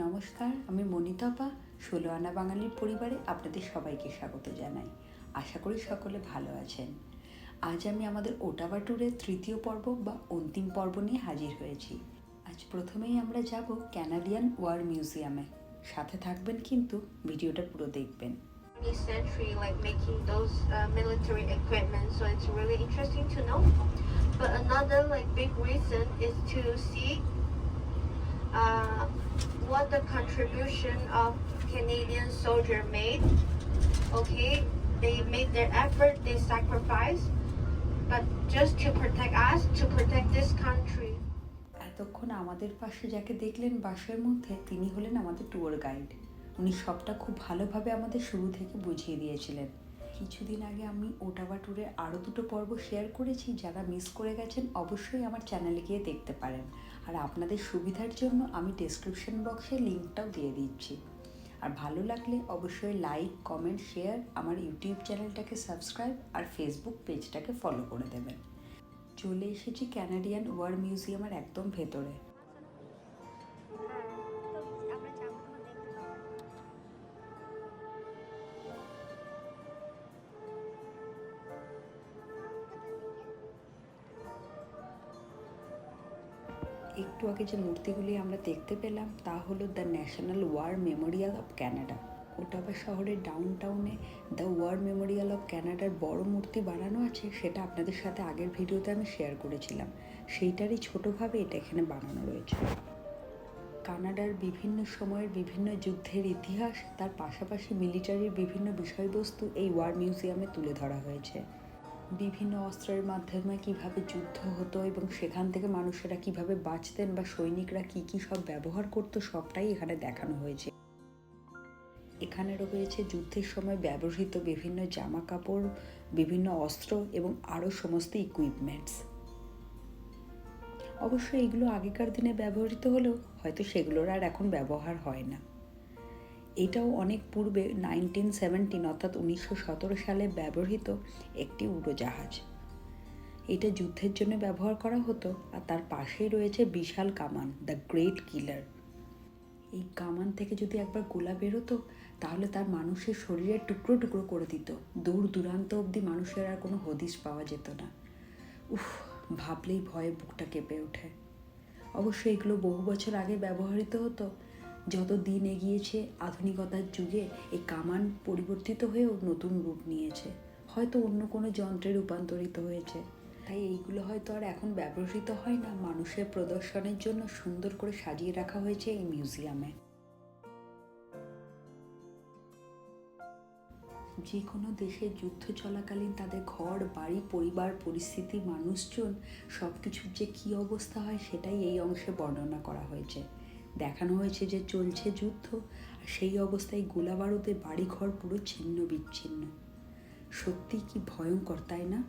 নমস্কার আমি মনিতাপা ষোলো আনা বাঙালির পরিবারে আপনাদের সবাইকে স্বাগত জানাই। আশা করি সকলে ভালো আছেন। আজ আমি আমাদের ওটাবা ট্যুরের তৃতীয় পর্ব বা অন্তিম পর্ব নিয়ে হাজির হয়েছি। আজ প্রথমেই আমরা যাব ক্যানাডিয়ান ওয়ার মিউজিয়ামে। সাথে থাকবেন কিন্তু ভিডিওটা পুরো দেখবেন। 20th century, like making those uh. But another like big reason is to see uh, what the contribution of Canadian soldier made. Okay, they made their effort, they sacrificed, but just to protect us, to protect this country. এতক্ষণ আমাদের পাশে যাকে দেখলেন বাসের মধ্যে তিনি হলেন আমাদের ট্যুর গাইড উনি সবটা খুব ভালোভাবে আমাদের শুরু থেকে বুঝিয়ে দিয়েছিলেন কিছুদিন আগে আমি ওটাবা ট্যুরে আরও দুটো পর্ব শেয়ার করেছি যারা মিস করে গেছেন অবশ্যই আমার চ্যানেলে গিয়ে দেখতে পারেন আর আপনাদের সুবিধার জন্য আমি ডেসক্রিপশন বক্সে লিঙ্কটাও দিয়ে দিচ্ছি। আর ভালো লাগলে অবশ্যই লাইক কমেন্ট শেয়ার আমার ইউটিউব চ্যানেলটাকে সাবস্ক্রাইব আর ফেসবুক পেজটাকে ফলো করে দেবেন। চলে এসেছি ক্যানাডিয়ান ওয়ার মিউজিয়ামের একদম ভেতরে। আগে যে মূর্তিগুলি আমরা দেখতে পেলাম, তা হলো the national war memorial of Canada Ottawa শহরের ডাউন টাউনে দ্য ওয়ার মেমোরিয়াল অফ ক্যানাডার বড় মূর্তি বানানো আছে, সেটা আপনাদের সাথে আগের ভিডিওতে আমি শেয়ার করেছিলাম। সেইটারই ছোটোভাবে এটা এখানে বানানো রয়েছে। কানাডার বিভিন্ন সময়ের বিভিন্ন যুদ্ধের ইতিহাস, তার পাশাপাশি মিলিটারির বিভিন্ন বিষয়বস্তু এই ওয়ার মিউজিয়ামে তুলে ধরা হয়েছে। বিভিন্ন অস্ত্রের মাধ্যমে কীভাবে যুদ্ধ হতো এবং সেখান থেকে মানুষেরা কীভাবে বাঁচতেন বা সৈনিকরা কি কি সব ব্যবহার করতো, সবটাই এখানে দেখানো হয়েছে। এখানে রয়েছে যুদ্ধের সময় ব্যবহৃত বিভিন্ন জামা কাপড় বিভিন্ন অস্ত্র এবং আরও সমস্ত ইকুইপমেন্টস অবশ্য এগুলো আগেকার দিনে ব্যবহৃত হলেও হয়তো সেগুলোর আর এখন ব্যবহার হয় না। এটাও অনেক পূর্বে নাইনটিন সেভেন্টিন অর্থাৎ উনিশশো সতেরো সালে ব্যবহৃত একটি উড়োজাহাজ। এটা যুদ্ধের জন্য ব্যবহার করা হতো আর তার পাশেই রয়েছে বিশাল কামান দ্য গ্রেট কিলার এই কামান থেকে যদি একবার গোলা বেরোতো, তাহলে তার মানুষের শরীরের টুকরো টুকরো করে দিত। দূর দূরান্ত অবধি মানুষের আর কোনো হদিশ পাওয়া যেত না। উফ, ভাবলেই ভয়ে বুকটা কেঁপে ওঠে। অবশ্য এগুলো বহু বছর আগে ব্যবহৃত হতো যত দিন এগিয়েছে, আধুনিকতার যুগে এই কামান পরিবর্তিত হয়েও নতুন রূপ নিয়েছে। হয়তো অন্য কোনো যন্ত্রে রূপান্তরিত হয়েছে। তাই এইগুলো হয়তো আর এখন ব্যবহৃত হয় না। মানুষের প্রদর্শনের জন্য সুন্দর করে সাজিয়ে রাখা হয়েছে এই মিউজিয়ামে। যে কোনো দেশে যুদ্ধ চলাকালীন তাদের ঘর, বাড়ি, পরিবার, পরিস্থিতি, মানুষজন সব কিছুর যে কী অবস্থা হয় সেটাই এই অংশে বর্ণনা করা হয়েছে। দেখানো হয়েছে যে চলছে যুদ্ধ, আর সেই অবস্থায় গোলা বারুদে বাড়িঘর পুরো ছিন্ন বিচ্ছিন্ন। সত্যি কি ভয়ঙ্কর, তাই না?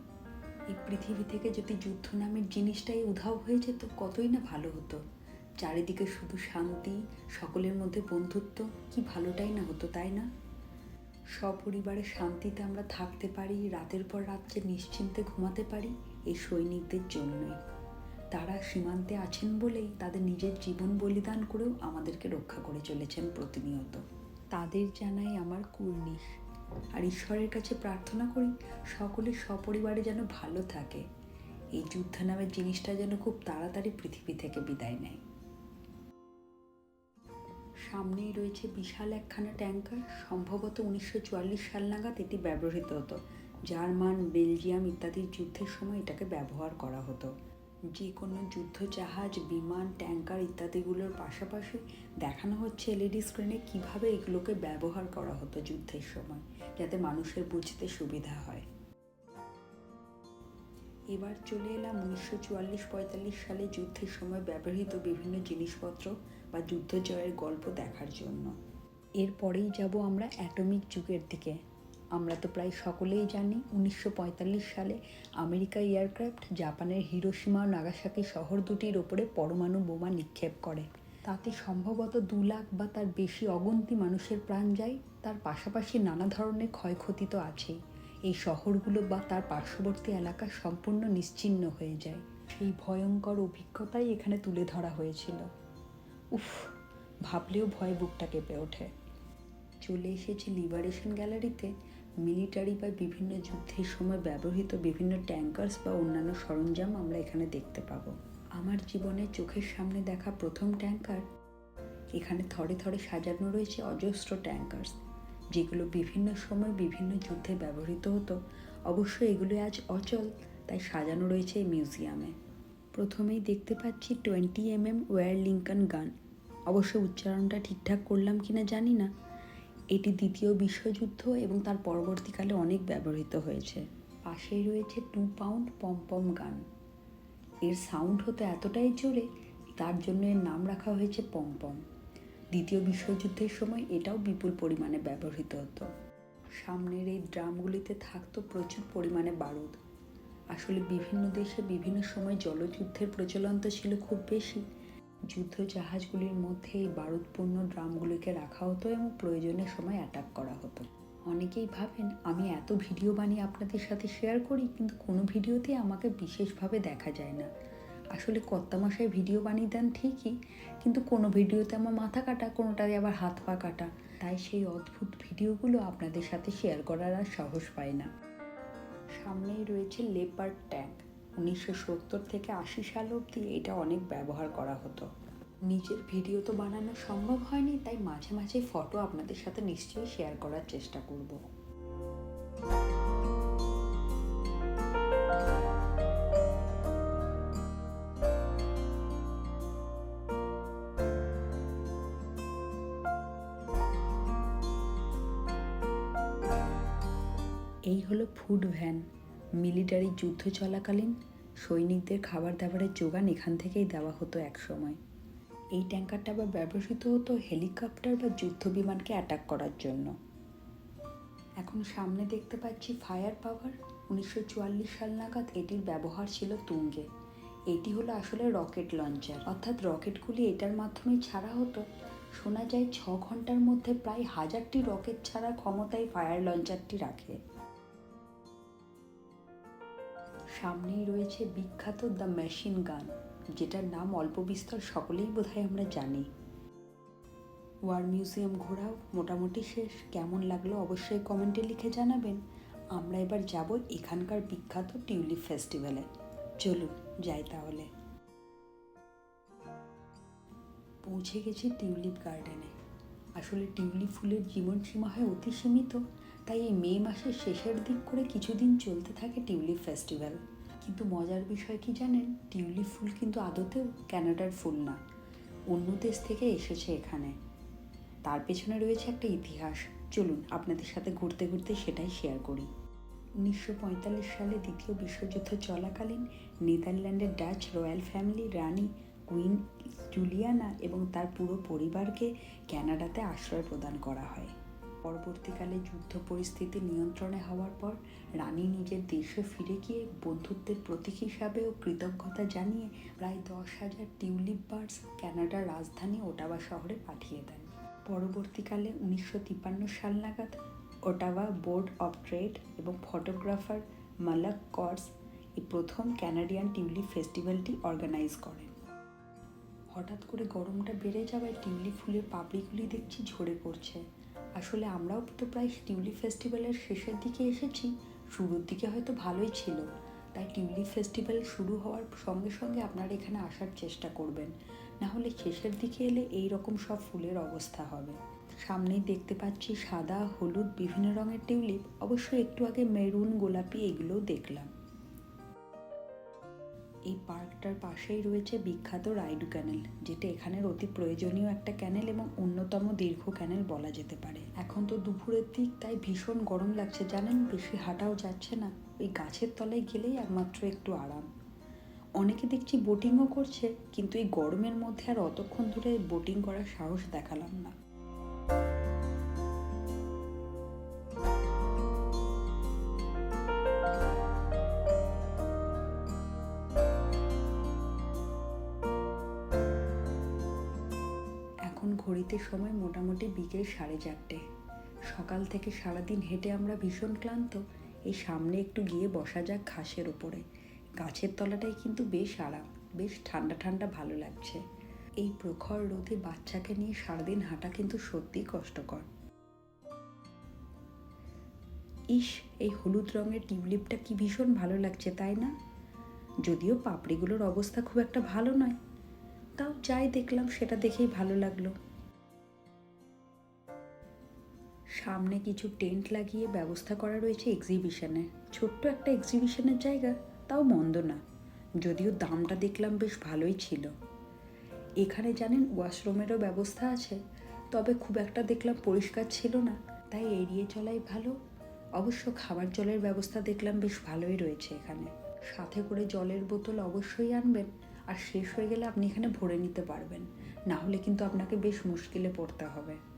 এই পৃথিবী থেকে যদি যুদ্ধ নামের জিনিসটাই উধাও হয়ে যেত, কতই না ভালো হতো। চারিদিকে শুধু শান্তি, সকলের মধ্যে বন্ধুত্ব, কি ভালোটাই না হতো, তাই না? সপরিবারে শান্তিতে আমরা থাকতে পারি, রাতের পর রাত্রে নিশ্চিন্তে ঘুমাতে পারি, এই সৈনিকদের জন্যই। তারা সীমান্তে আছেন বলেই তাদের নিজের জীবন বলিদান করেও আমাদেরকে রক্ষা করে চলেছেন প্রতিনিয়ত। তাদের জানাই আমার কুর্নিশ। আর ঈশ্বরের কাছে প্রার্থনা করি, সকলে সপরিবারে যেন ভালো থাকে। এই যুদ্ধ নামের জিনিসটা যেন খুব তাড়াতাড়ি পৃথিবী থেকে বিদায় নেয়। সামনেই রয়েছে বিশাল একখানা ট্যাঙ্কার সম্ভবত উনিশশো চুয়াল্লিশ সাল নাগাদ এটি ব্যবহৃত হতো। জার্মান, বেলজিয়াম ইত্যাদির যুদ্ধের সময় এটাকে ব্যবহার করা হতো। যে কোনো যুদ্ধ, জাহাজ, বিমান, ট্যাঙ্কার ইত্যাদিগুলোর পাশাপাশি দেখানো হচ্ছে এলইডি স্ক্রিনে কীভাবে এগুলোকে ব্যবহার করা হতো যুদ্ধের সময়, যাতে মানুষের বুঝতে সুবিধা হয়। এবার চলে এলাম উনিশশো চুয়াল্লিশ পঁয়তাল্লিশ সালে যুদ্ধের সময় ব্যবহৃত বিভিন্ন জিনিসপত্র বা যুদ্ধ জয়ের গল্প দেখার জন্য। এরপরেই যাব আমরা অ্যাটমিক যুগের দিকে। আমরা তো প্রায় সকলেই জানি, উনিশশো পঁয়তাল্লিশ সালে আমেরিকা এয়ারক্রাফট জাপানের হিরোসীমা নাগাসাকি শহর দুটির ওপরে পরমাণু বোমা নিক্ষেপ করে। তাতে সম্ভবত দু লাখ বা তার বেশি অগন্তি মানুষের প্রাণ যায়, তার পাশাপাশি নানা ধরনের ক্ষয়ক্ষতি তো আছেই। এই শহরগুলো বা তার পার্শ্ববর্তী এলাকা সম্পূর্ণ নিশ্চিহ্ন হয়ে যায়। এই ভয়ঙ্কর অভিজ্ঞতাই এখানে তুলে ধরা হয়েছিল। উফ, ভাবলেও ভয় বুকটা কেঁপে ওঠে। চলে এসেছি লিবারেশন গ্যালারিতে মিলিটারি বা বিভিন্ন যুদ্ধের সময় ব্যবহৃত বিভিন্ন ট্যাঙ্কার্স বা অন্যান্য সরঞ্জাম আমরা এখানে দেখতে পাবো। আমার জীবনে চোখের সামনে দেখা প্রথম ট্যাঙ্কার এখানে থরে থরে সাজানো রয়েছে অজস্র ট্যাঙ্কার্স যেগুলো বিভিন্ন সময় বিভিন্ন যুদ্ধে ব্যবহৃত হতো। অবশ্য এগুলো আজ অচল, তাই সাজানো রয়েছে এই মিউজিয়ামে প্রথমেই দেখতে পাচ্ছি twenty M M war Lincoln gun অবশ্য উচ্চারণটা ঠিকঠাক করলাম কিনা জানি না। এটি দ্বিতীয় বিশ্বযুদ্ধ এবং তার পরবর্তীকালে অনেক ব্যবহৃত হয়েছে। পাশেই রয়েছে টু পাউন্ড পমপম গান এর সাউন্ড হতো এতটাই জোরে, তার জন্য এর নাম রাখা হয়েছে পমপম দ্বিতীয় বিশ্বযুদ্ধের সময় এটাও বিপুল পরিমাণে ব্যবহৃত হতো। সামনের এই ড্রামগুলিতে থাকতো প্রচুর পরিমাণে বারুদ। আসলে বিভিন্ন দেশে বিভিন্ন সময় জলযুদ্ধের প্রচলন তো ছিল খুব বেশি যুদ্ধ জাহাজগুলির মধ্যে এই বারুদপূর্ণ ড্রামগুলিকে রাখা হতো এবং প্রয়োজনের সময় অ্যাটাক করা হতো। অনেকেই ভাবেন, আমি এত ভিডিও বানিয়ে আপনাদের সাথে শেয়ার করি, কিন্তু কোনো ভিডিওতে আমাকে বিশেষভাবে দেখা যায় না। আসলে কর্তামশাই ভিডিও বানিয়ে দেন ঠিকই, কিন্তু কোনো ভিডিওতে আমার মাথা কাটা, কোনোটাতে আবার হাত পা কাটা। তাই সেই অদ্ভুত ভিডিওগুলো আপনাদের সাথে শেয়ার করার আর সাহস পায় না। সামনেই রয়েছে লেপার ট্যাঙ্ক উনিশশো সত্তর থেকে আশি সাল অবধি এটা অনেক ব্যবহার করা হতো। নিজের ভিডিও তো বানানো সম্ভব হয়নি, তাই মাঝে মাঝে ফটো আপনাদের সাথে নিশ্চয়ই শেয়ার করার চেষ্টা করব। এই হলো ফুড ভ্যান মিলিটারি যুদ্ধ চলাকালীন সৈনিকদের খাবার দাবারের যোগান এখান থেকেই দেওয়া হতো এক সময় এই ট্যাঙ্কারটা আবার ব্যবহৃত হতো হেলিকপ্টার বা যুদ্ধ বিমানকে অ্যাটাক করার জন্য। এখন সামনে দেখতে পাচ্ছি ফায়ার পাওয়ার উনিশশো চুয়াল্লিশ সাল নাগাদ এটির ব্যবহার ছিল তুঙ্গে। এটি হলো আসলে রকেট লঞ্চার অর্থাৎ রকেটগুলি এটার মাধ্যমে ছাড়া হতো। শোনা যায় ছ ঘণ্টার মধ্যে প্রায় হাজারটি রকেট ছাড়ার ক্ষমতাই ফায়ার লঞ্চারটি রাখে। সামনেই রয়েছে বিখ্যাত দ্য মেশিন গান, যেটার নাম অল্প বিস্তর সকলেই বোধহয় আমরা জানি। ওয়ার মিউজিয়াম ঘোরাও, মোটামুটি শেষ। কেমন লাগল অবশ্যই কমেন্টে লিখে জানাবেন। আমরা এবার যাব এখানকার বিখ্যাত টিউলিপ ফেস্টিভ্যালে। চলুন, যাই তাহলে। পৌঁছে গেছি টিউলিপ গার্ডেনে। আসলে টিউলিপ ফুলের জীবনসীমা হয় অতি সীমিত, তাই এই মে মাসের শেষের দিক করে কিছুদিন চলতে থাকে টিউলিপ ফেস্টিভ্যাল। কিন্তু মজার বিষয় কি জানেন? টিউলিপ ফুল কিন্তু আদতেও ক্যানাডার ফুল না। অন্য দেশ থেকে এসেছে এখানে। তার পেছনে রয়েছে একটা ইতিহাস। চলুন আপনাদের সাথে ঘুরতে ঘুরতে সেটাই শেয়ার করি। উনিশশো পঁয়তাল্লিশ সালে দ্বিতীয় বিশ্বযুদ্ধ চলাকালীন নেদারল্যান্ডের ডাচ রয়্যাল ফ্যামিলি রানী কুইন জুলিয়ানা এবং তার পুরো পরিবারকে ক্যানাডাতে আশ্রয় প্রদান করা হয়। পরবর্তীকালে যুদ্ধ পরিস্থিতি নিয়ন্ত্রণে হওয়ার পর রানী নিজের দেশে ফিরে গিয়ে বন্ধুত্বের প্রতীক হিসাবে ও কৃতজ্ঞতা জানিয়ে প্রায় দশ হাজার টিউলিপ বার্ডস ক্যানাডার রাজধানী ওটাওয়া শহরে পাঠিয়ে দেন। পরবর্তীকালে উনিশশো তিপ্পান্ন সাল নাগাদ ওটাওয়া বোর্ড অফ ট্রেড এবং ফটোগ্রাফার মালাক কর্স এই প্রথম ক্যানাডিয়ান টিউলিপ ফেস্টিভ্যালটি অর্গানাইজ করেন। হঠাৎ করে গরমটা বেড়ে যাওয়ায় টিউলিপ ফুলের পাপড়িগুলি দেখছি ঝরে পড়ছে। আসলে আমরাও তো প্রায় টিউলিপ ফেস্টিভ্যালের শেষের দিকে এসেছি, শুরুর দিকে হয়তো ভালোই ছিল। তাই টিউলিপ ফেস্টিভ্যাল শুরু হওয়ার সঙ্গে সঙ্গে আপনারা এখানে আসার চেষ্টা করবেন। না হলে শেষের দিকে এলে এই রকম সব ফুলের অবস্থা হবে। সামনেই দেখতে পাচ্ছি সাদা, হলুদ, বিভিন্ন রঙের টিউলিপ। অবশ্য একটু আগে মেরুন, গোলাপি এগুলোও দেখলাম। এই পার্কটার পাশেই রয়েছে বিখ্যাত রাইডু ক্যানেল, যেটা এখানের অতি প্রয়োজনীয় একটা ক্যানেল এবং অন্যতম দীর্ঘ ক্যানেল বলা যেতে পারে। এখন তো দুপুরের দিক, তাই ভীষণ গরম লাগছে। জানেন, বেশি হাঁটাও যাচ্ছে না। ওই গাছের তলায় গেলেই একমাত্র একটু আরাম। অনেকে দেখছি বোটিংও করছে, কিন্তু এই গরমের মধ্যে আর অতক্ষণ ধরে বোটিং করার সাহস দেখালাম না। ঘড়িতে সময় মোটামুটি বিকেল সাড়ে চারটে। সকাল থেকে সারাদিন হেঁটে আমরা ভীষণ ক্লান্ত। এই সামনে একটু গিয়ে বসা যাক ঘাসের ওপরে। গাছের তলাটাই কিন্তু বেশ আরাম, বেশ ঠান্ডা ঠান্ডা ভালো লাগছে। এই প্রখর রোদে বাচ্চাকে নিয়ে সারাদিন হাঁটা কিন্তু সত্যিই কষ্টকর। ইস, এই হলুদ রঙের টিউলিপটা কি ভীষণ ভালো লাগছে, তাই না? যদিও পাপড়িগুলোর অবস্থা খুব একটা ভালো নয়। তাও যাই দেখলাম, সেটা দেখেই ভালো লাগল। সামনে কিছু টেন্ট লাগিয়ে ব্যবস্থা করা রয়েছে এক্সিবিশনের ছোট্ট একটা এক্সিবিশনের জায়গা, তাও মন্দ না। যদিও দামটা দেখলাম বেশ ভালোই ছিল। এখানে জানেন ওয়াশরুমেরও ব্যবস্থা আছে, তবে খুব একটা দেখলাম পরিষ্কার ছিল না। তাই এড়িয়ে চলাই ভালো। অবশ্য খাবার জলের ব্যবস্থা দেখলাম বেশ ভালোই রয়েছে এখানে। সাথে করে জলের বোতল অবশ্যই আনবেন, আর শেষ হয়ে গেলে আপনি এখানে ভরে নিতে পারবেন। না হলে কিন্তু আপনাকে বেশ মুশকিলে পড়তে হবে।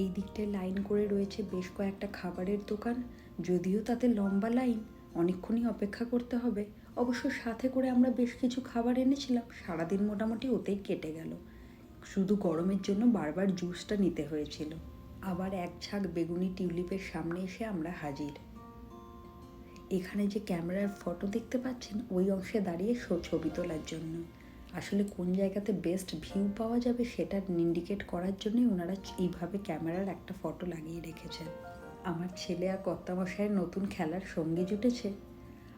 এই দিকটায় লাইন করে রয়েছে বেশ কয়েকটা খাবারের দোকান। যদিও তাতে লম্বা লাইন অনেকক্ষণই অপেক্ষা করতে হবে। অবশ্য সাথে করে আমরা বেশ কিছু খাবার এনেছিলাম, সারাদিন মোটামুটি ওতেই কেটে গেল। শুধু গরমের জন্য বারবার জুসটা নিতে হয়েছিল। আবার এক ঝাঁক বেগুনি টিউলিপের সামনে এসে আমরা হাজির। এখানে যে ক্যামেরার ফটো দেখতে পাচ্ছেন, ওই অংশে দাঁড়িয়ে ছবি তোলার জন্য। আসলে কোন জায়গাতে বেস্ট ভিউ পাওয়া যাবে সেটা ইন্ডিকেট করার জন্যই ওনারা এইভাবে ক্যামেরার একটা ফটো লাগিয়ে রেখেছেন। আমার ছেলে আর কর্তামশায়ের নতুন খেলার সঙ্গে জুটেছে।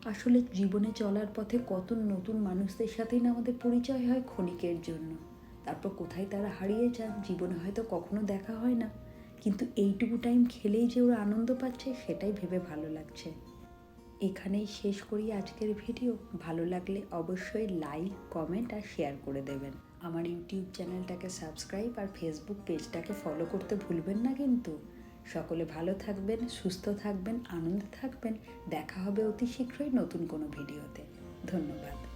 আসলে জীবনে চলার পথে কত নতুন মানুষদের সাথেই না আমাদের পরিচয় হয় ক্ষণিকের জন্য। তারপর কোথায় তারা হারিয়ে যান জীবনে হয়তো কখনো দেখা হয় না। কিন্তু এইটুকু টাইম খেলেই যে ওরা আনন্দ পাচ্ছে সেটাই ভেবে ভালো লাগছে। এখানেই শেষ করি আজকের ভিডিও। ভালো লাগলে অবশ্যই লাইক কমেন্ট আর শেয়ার করে দেবেন। আমার ইউটিউব চ্যানেলটাকে সাবস্ক্রাইব আর ফেসবুক পেজটাকে ফলো করতে ভুলবেন না কিন্তু। সকলে ভালো থাকবেন, সুস্থ থাকবেন, আনন্দে থাকবেন। দেখা হবে অতি শীঘ্রই নতুন কোনো ভিডিওতে। ধন্যবাদ।